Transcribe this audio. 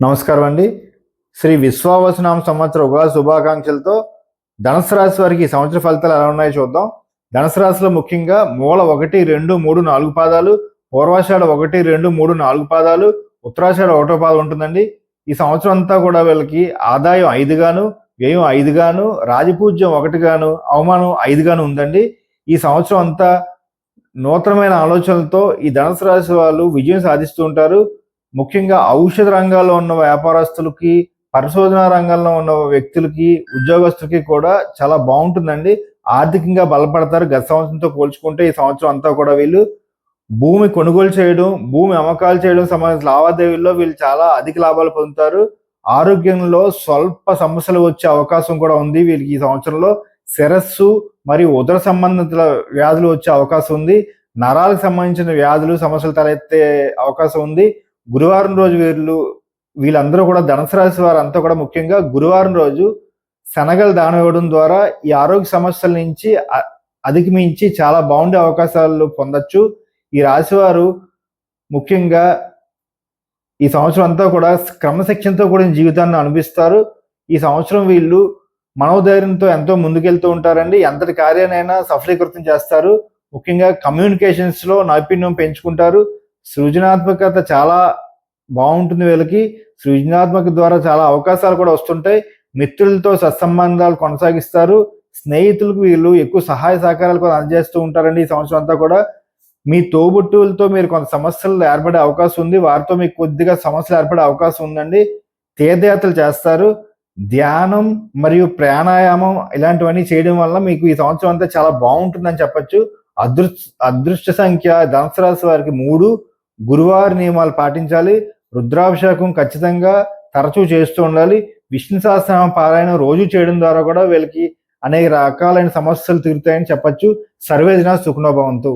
నమస్కారం అండి. శ్రీ విశ్వావసనామ సంవత్సర ఉగాది శుభాకాంక్షలతో ధనుసు రాశి వారికి ఈ సంవత్సర ఫలితాలు ఎలా ఉన్నాయో చూద్దాం. ధనుసు రాశిలో ముఖ్యంగా మూల ఒకటి రెండు మూడు నాలుగు పాదాలు పూర్వాషాఢ ఒకటి రెండు మూడు నాలుగు పాదాలు ఉత్తరాషాఢ ఒకటో పాదం ఉంటుందండి. ఈ సంవత్సరం అంతా కూడా వీళ్ళకి ఆదాయం ఐదుగాను వ్యయం ఐదుగాను రాజపూజ్యం ఒకటిగాను అవమానం ఐదుగాను ఉందండి. ఈ సంవత్సరం అంతా నూతనమైన ఆలోచనలతో ఈ ధనుసు రాశి వాళ్ళు విజయం సాధిస్తూ ఉంటారు. ముఖ్యంగా ఔషధ రంగాల్లో ఉన్న వ్యాపారస్తులకి పరిశోధన రంగంలో ఉన్న వ్యక్తులకి ఉద్యోగస్తులకి కూడా చాలా బాగుంటుందండి. ఆర్థికంగా బలపడతారు. గత సంవత్సరంతో పోల్చుకుంటే ఈ సంవత్సరం అంతా కూడా వీళ్ళు భూమి కొనుగోలు చేయడం భూమి అమ్మకాలు చేయడం సంబంధించిన లావాదేవీల్లో వీళ్ళు చాలా అధిక లాభాలు పొందుతారు. ఆరోగ్యంలో స్వల్ప సమస్యలు వచ్చే అవకాశం కూడా ఉంది. వీళ్ళకి ఈ సంవత్సరంలో శిరస్సు మరియు ఉదర సంబంధిత వ్యాధులు వచ్చే అవకాశం ఉంది. నరాలకు సంబంధించిన వ్యాధులు సమస్యలు తలెత్తే అవకాశం ఉంది. గురువారం రోజు వీళ్ళు వీళ్ళందరూ కూడా ధనుసు రాశి వారు అంతా కూడా ముఖ్యంగా గురువారం రోజు శనగలు దానం ఇవ్వడం ద్వారా ఈ ఆరోగ్య సమస్యల నుంచి అ- అధిగమించి చాలా బాగుండే అవకాశాలు పొందొచ్చు. ఈ రాశి వారు ముఖ్యంగా ఈ సంవత్సరం అంతా కూడా క్రమశిక్షణతో కూడిన జీవితాన్ని అనిపిస్తారు ఈ సంవత్సరం వీళ్ళు మనోధైర్యంతో ఎంతో ముందుకెళ్తూ ఉంటారండి. ఎంతటి కార్యానైనా సఫలీకృతం చేస్తారు. ముఖ్యంగా కమ్యూనికేషన్స్లో నైపుణ్యం పెంచుకుంటారు. సృజనాత్మకత చాలా బాగుంటుంది వీళ్ళకి. సృజనాత్మక ద్వారా చాలా అవకాశాలు కూడా వస్తుంటాయి. మిత్రులతో సత్సంబంధాలు కొనసాగిస్తారు. స్నేహితులకు వీళ్ళు ఎక్కువ సహాయ సహకారాలు కూడా అందజేస్తూ ఉంటారండి ఈ సంవత్సరం అంతా కూడా. మీ తోబుట్టువులతో మీరు కొంత సమస్యలు ఏర్పడే అవకాశం ఉంది. వారితో మీకు కొద్దిగా సమస్యలు ఏర్పడే అవకాశం ఉందండి. తీర్థయాత్రలు చేస్తారు. ధ్యానం మరియు ప్రాణాయామం ఇలాంటివన్నీ చేయడం వల్ల మీకు ఈ సంవత్సరం అంతా చాలా బాగుంటుందని చెప్పచ్చు. అదృష్ట అదృష్ట సంఖ్య ధనసరాశి వారికి మూడు గురువారి నియమాలు పాటించాలి. రుద్రాభిషేకం ఖచ్చితంగా తరచూ చేస్తూ ఉండాలి. విష్ణు సహస్రనామ పారాయణం రోజు చేయడం ద్వారా కూడా వీళ్ళకి అనేక రకాలైన సమస్యలు తీరుతాయని చెప్పొచ్చు. సర్వేదిన సుఖనోభవంతు